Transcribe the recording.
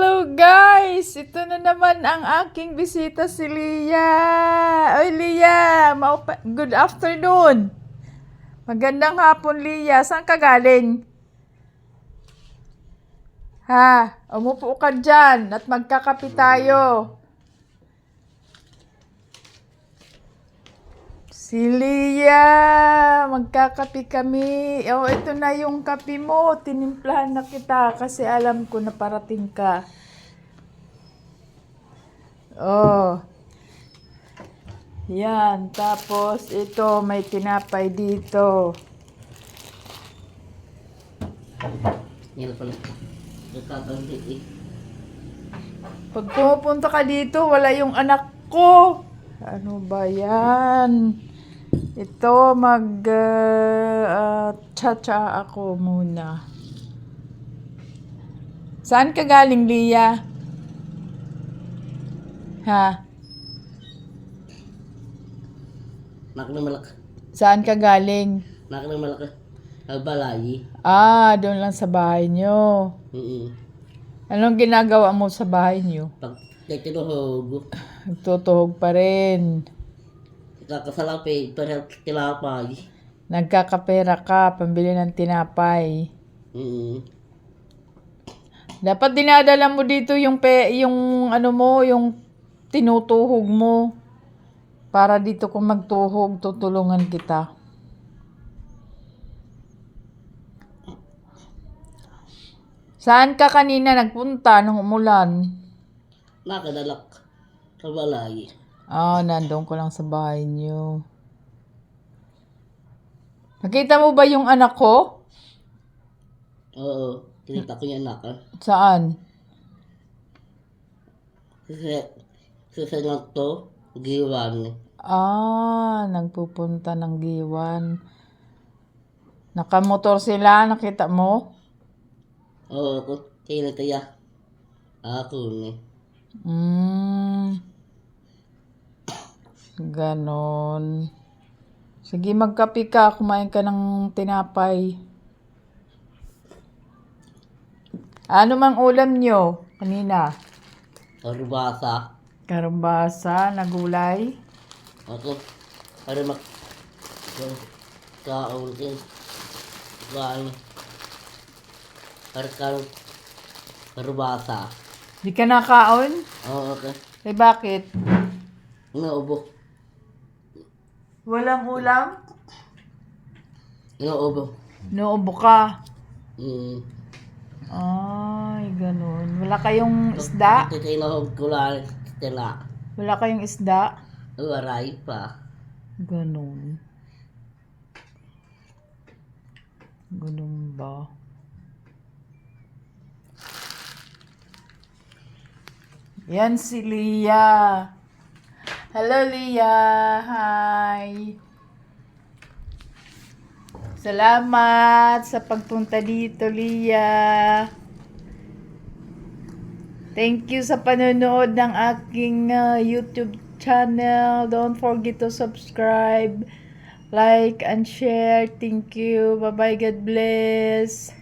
Hello guys! Ito na naman ang aking bisita si Lia. Oy Lia, maupa- good afternoon. Magandang hapon Lia. Saan ka galing? Ha, umupo ka dyan at magkakapi tayo. Si Lia, magkakapi kami. Oh, ito na yung kape mo. Tinimplahan na kita kasi alam ko na parating ka. Oh. Yan. Tapos, ito, may tinapay dito. Yan pala. Nagkakandi eh. Pag pumupunta ka dito, wala yung anak ko. Ano ba yan? Ito, mag uh, uh, cha-cha ako muna. Saan ka galing, Lia? Ha? Nak na malaki. Saan ka galing? Nak na malaki. Albalayi. Ah, doon lang sa bahay nyo. Mm Anong ginagawa mo sa bahay nyo? Pag nagtinuhog, Nagtutuhog pa rin. Kakasalapi, parang tilapay. Nagkakapera ka, pambili ng tinapay. Mm Dapat dinadala mo dito yung pe, yung ano mo, yung tinutuhog mo. Para dito kung magtuhog, tutulungan kita. Saan ka kanina nagpunta nung umulan? Nakadalak. Kabalayi. Ah, nandun ko lang sa bahay niyo. Nakita mo ba yung anak ko? Oo. Tinita ko yung anak. ah. Saan? Kasi, kasi nga to, giwan. Ah, nagpupunta ng Giwan. Nakamotor sila, nakita mo? Oo, ko, kailan kaya? Ako ni. Hmm. Ganon. Sige, magkape ka. Kumain ka ng tinapay. Ano mang ulam nyo kanina? Arubasa. Karambasa na gulay? Ako, para mak... Kaon din. Kaon. Para kaon. Arubasa. Di ka nakaon? Oo, okay. Eh bakit? Naubo. Walang ulam? Naubo. Noobo ka. Mm. Ay, ganun. Wala kayong isda? Ito tinahog ko lang tila. Wala kayong isda? Waray pa. Ganun. Ganun ba? Yan si Lia. Hello, Lia. Hi. Salamat sa pagpunta dito, Lia. Thank you sa panonood ng aking uh, YouTube channel. Don't forget to subscribe, like, and share. Thank you. Bye-bye. God bless.